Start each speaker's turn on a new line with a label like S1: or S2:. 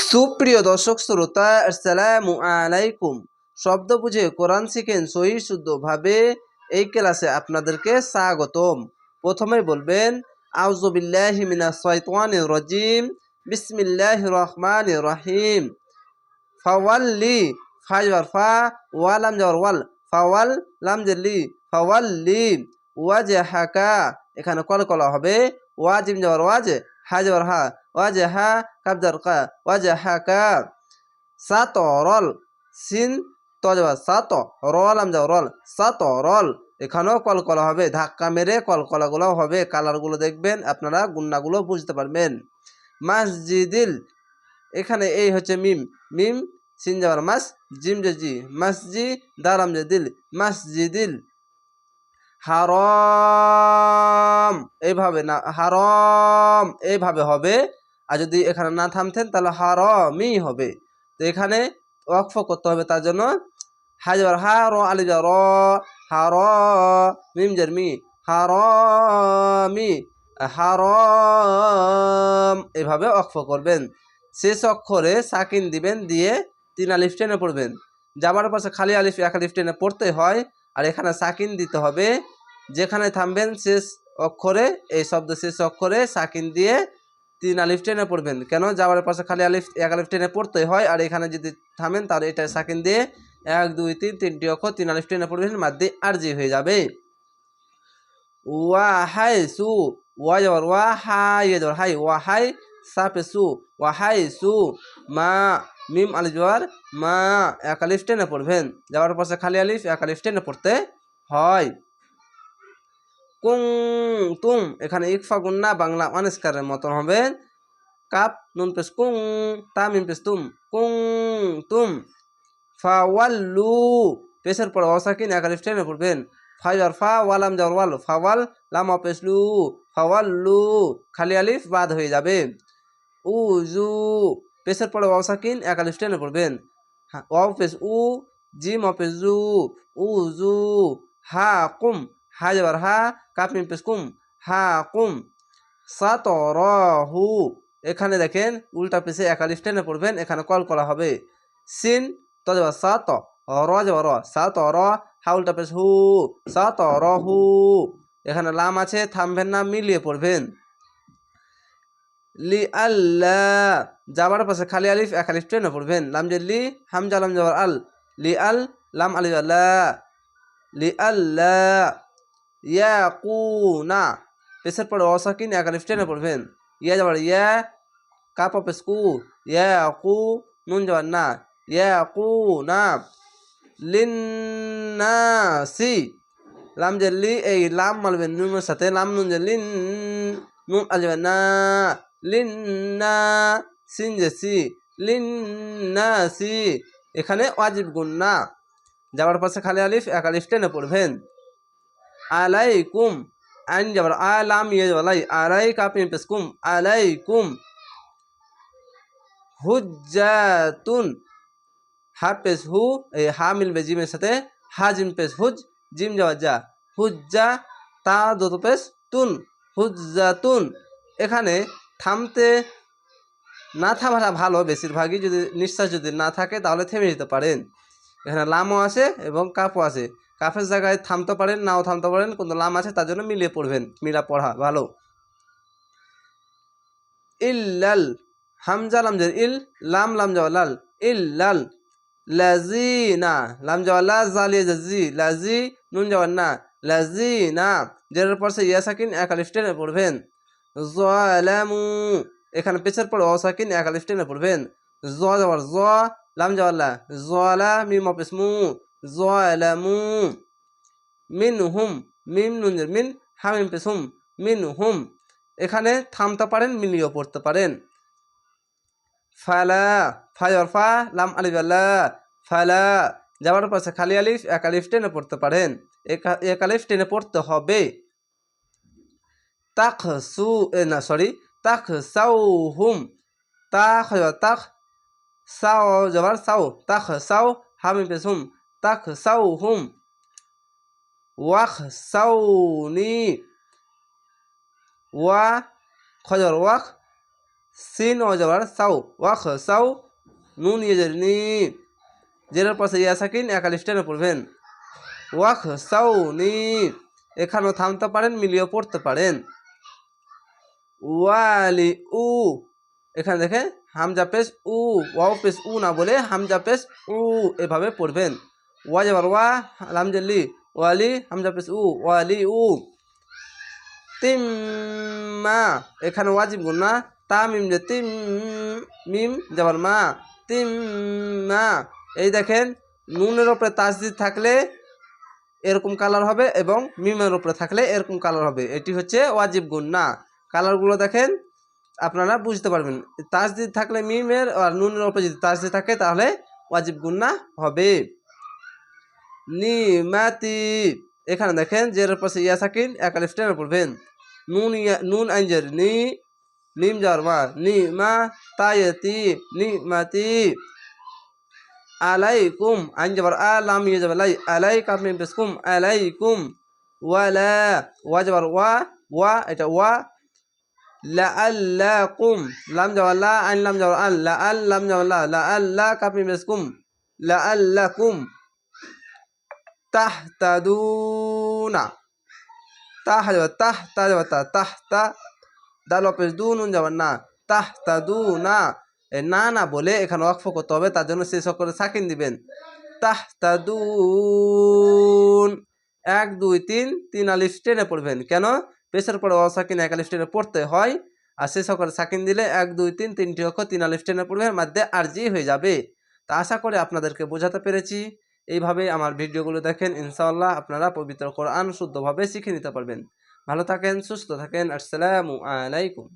S1: সুপ্রিয় দর্শক শ্রোতা, আসসালামু আলাইকুম। শব্দ বুঝে কোরআন শিখেন সহি শুদ্ধভাবে এই ক্লাসে আপনাদেরকে স্বাগতম। প্রথমে বলবেন আউজুবিল্লাহি মিনাশ শাইতানির রাজিম, বিসমিল্লাহির রহমানির রহিম। ফাওয়াল্লি ফাজর ফা ওয়ালাম জর ওয়াল। ফাওয়াল, লাম জেলি ফাওয়াল্লি ওয়াজহাকা এখানে কল কলা হবে, ওয়াজিম জর ওয়াজ হাজর হা। ওয়াজহা কাবদার কা ওয়াজহাকা সাতরল সিন তজবা সাত রল আম যাও রল সাত রল এখানেও কলকলা হবে, ধাক্কা মেরে কলকলাগুলো হবে, কালারগুলো দেখবেন, আপনারা গুন্নাগুলো বুঝতে পারবেন। মাসজিদিল, এখানে এই হচ্ছে মিম মিম, সিন যাওয়ার মাস, জিম যে জি মাসজি দারাম যে দিল, মাসজিদিল। হারম এইভাবে না, হারম এইভাবে হবে। আর যদি এখানে না থামতেন, তাহলে হারমই হবে। তো এখানে ওয়াকফ করতে হবে, তার জন্য হাজার হা র আলি র, হার মিম জের মি হারমি হারম এভাবে অক্ষ করবেন। শেষ অক্ষরে সাকিন দিবেন, দিয়ে তিন আলিফ টেনে পড়বেন। যাবার পাশে খালি আলিফ, এক আলিফ টেনে পড়তে হয়, আর এখানে সাকিন দিতে হবে। যেখানে থামবেন, শেষ অক্ষরে, এই শব্দ শেষ অক্ষরে সাকিন দিয়ে তিন আলিফ টেনে পড়বেন। কেন? যাওয়ার পাশে খালি আলিফ, এক আলিফ টেনে পড়তে হয় আর এখানে যদি থামেন তাহলে এটা সাকিন দিয়ে এক, দুই, তিন, তিনটি অক্ষর তিন আলিফ টেনে পড়বেন মাদ্দে আরজি হয়ে যাবে। ওয়া হাই সু ওয়া ওয়া হাই যাওয়ার হাই ওয়া হাই সাপে সু ওয়া হাই সু, মা, মিম, আলিফ যাওয়ার মা, এক আলিফ টেনে পড়বেন। যাওয়ার পাশে খালি আলিফ, এক আলিফ টেনে পড়তে হয়। কুং তুম এখানে ইকফা গুন্না বাংলা অনিস্কারের মতন হবে। কাপ, নুন পেস কুং তা মিম পেস তুম, কুং, তুম। ফাওয়াল্লু পেশের পর অসাকিন একালিফ টেনে পড়বেন ফাইজার ফা ওয়ালাম জাওয়ার ওয়াল ফাওয়াল লাম পেসলু ফাওয়াল্লু খালি আলিফ, বাদ হয়ে যাবে। উজু পেশের পরে অসাকিন একালিফ টেনে পড়বেন ওয়াও পেস উ, জিম অপেস জু উজু হা, কুম। হা যাবার হা কাপ মিম পেস কুম হা কুম সাতরহু এখানে দেখেন, উল্টা পেশে একালিফ টেনে পড়বেন, এখানে কল করা হবে। সিন তো যাবা সাত, র, যাবা র। সাত র হা, উল্টা পেশ হু। সাত র হু এখানে লাম আছে, থামবেন না, মিলিয়ে পড়বেন। লি আল্লাহ যাবার পাশে খালি আলিফ এক আলিফ টেনে পড়বেন। লাম যে লি, হামজা, লাম যাবার আল। লি আল, লাম আলি আল্লাহ লি আল্লাহ ইয়াকুনা পেশের পরে অসাকিন, এক টেনে পড়বেন। ইয়া যাবার, ইয়া কাপ পেস কু ইয়াকু, নুন যাবার না, ইয়াকুনা লিন্নাসি। লাম যে লি, এই লাম মালবেন নুনের সাথে, লাম নুন যে লিন, নুন আলবেন না, লিন্না সিন যে সি এখানে ওয়াজিব গুণ না। যাওয়ার পাশে খালি আলিফ, এক আলিফ টেনে পড়বেন। আলাইকুম আইন যাবার আলাম ইয়ে যাবার আলাই কাপিন পেসকুম আলাইকুম হুজ্জাতুন, হা পেস হু, এই হা মিলবে জিমের সাথে, হা জিম পেস হুজ, জিম যাওয়া যা, হুজ্জা তা দত পেস তুন, হুজ্জাতুন। এখানে থামতে না থামাটা ভালো, বেশিরভাগই যদি নিঃশ্বাস যদি না থাকে, তাহলে থেমে যেতে পারেন। এখানে লামও আছে এবং কাপও আছে কাফের জায়গায় থামতে পারেন, নাও থামতে পারেন কিন্তু লাম আছে, তার জন্য মিলিয়ে পড়বেন, মিলা পড়া, ভালো। ইল্লাল, হামজা, লাম ইল, লাম লাম লাল। ইল্লাল লাজিনা লাম জাওয়ালা জালিয়ে জি লাজি, নুন যাওয়ার না লাজিনা যেটার পর সে ইয়াসাকিন, এক আলিফ টেনে পড়বেন। জালামু এখানে পেছের পর অসাকিন এক আলিফ টেনে পড়বেন। জ যাওয়ার জ লাম যাওয়াল্লা জলা মিম অপিসমু জলামু মিন হুম মিম মিন হামিম পেসুম মিন হুম এখানে থামতে পারেন মিলিয়েও পড়তে পারেন। ফালা ফায়র ফা, লাম আলিফ আল্লাহ ফালা। যাওয়ার পাশে খালি আলিফ, এক আলিফ টেনে পড়তে পারেন। এক আলিফ টেনে পড়তে হবে। তাক সু না, সরি তাক সাউ হুম তাক তাক সাও, যাবার সাউ তাক সাউ হামি পেস হুম তাক সাউ হুম ওয়াক সাউনি ওয়া খজর ওয়াক সিন অজবার সাউ ওয়াখ সাউ নুন ইয়েজের নি জেরের পাশে ইয়া সাকিন একালিশ পড়বেন ওয়াখ সাউ নি এখানেও থামতে পারেন মিলিয়ে পড়তে পারেন। ওয়ালি উ, এখানে দেখে হামজা পেশ উ, ওয়াও পেশ উ না বলে হামজা পেশ উ এভাবে পড়বেন। ওয়া যাবার ওয়া হামজালি ওয়ালি হামজা পেশ উ ওয়ালি উ তিম্মা এখানে ওয়াজিব গুন্না তা মিম যে তিম মিম যাবার মা তিম্মা এই দেখেন নুনের ওপরে তাসদিদ থাকলে এরকম কালার হবে এবং মিমের উপরে থাকলে এরকম কালার হবে এটি হচ্ছে ওয়াজিব গুণ না কালারগুলো দেখেন আপনারা বুঝতে পারবেন তাসদিদ থাকলে মিমের আর নুনের উপরে যদি তাসদিদ থাকে তাহলে ওয়াজিব গুণ না হবে নি মাতি এখানে দেখেন জের পাশে ইয়া সাকিন একালিফ টেনে পড়বেন নুন ইয়া, নুন আইনজের, নি, নিম যাওয়ার মা নি মা তায়তি নি মাতি আলাইকুম, আইন যাবার আলাম ইয়ে যাবার লাই, আলাই কাপমি বেসকুম আলাইকুম, ওয়ালা, ওয়া যাবার ওয়া ওয়া, এটা ওয়া। লা আল্লাকুম লাম যাবার লা, আইন লাম যাবার আল লা লাম যাবার লা লা আল্লা কাপমি বেসকুম লা আল্লাকুম তাহতাদুনা তাহ যাবার তাহ তা যাবার তা তাহ তা দাল অপেস দু নুন যাবার না। তাহতাদুনা। এ না না বলে এখানে ওয়াকফ করতে হবে, তার জন্য শেষ করে সাকিন দিবেন। তাহতাদুন। এক, দুই, তিন তিন আলিফ টেনে পড়বেন। কেন? পেশের পরে অসাকিন এক আলিফ টেনে পড়তে হয়, আর শেষ করে সাকিন দিলে এক, দুই, তিন, তিনটি অক্ষর তিন আলিফ টেনে পড়বে মধ্যে আরজি হয়ে যাবে। তা আশা করে আপনাদেরকে বোঝাতে পেরেছি। এইভাবে আমার ভিডিওগুলো দেখেন, ইনশাআল্লাহ আপনারা পবিত্র কোরআন শুদ্ধভাবে শিখে নিতে পারবেন। ভালো থাকেন, সুস্থ থাকেন, আসসালামু আলাইকুম।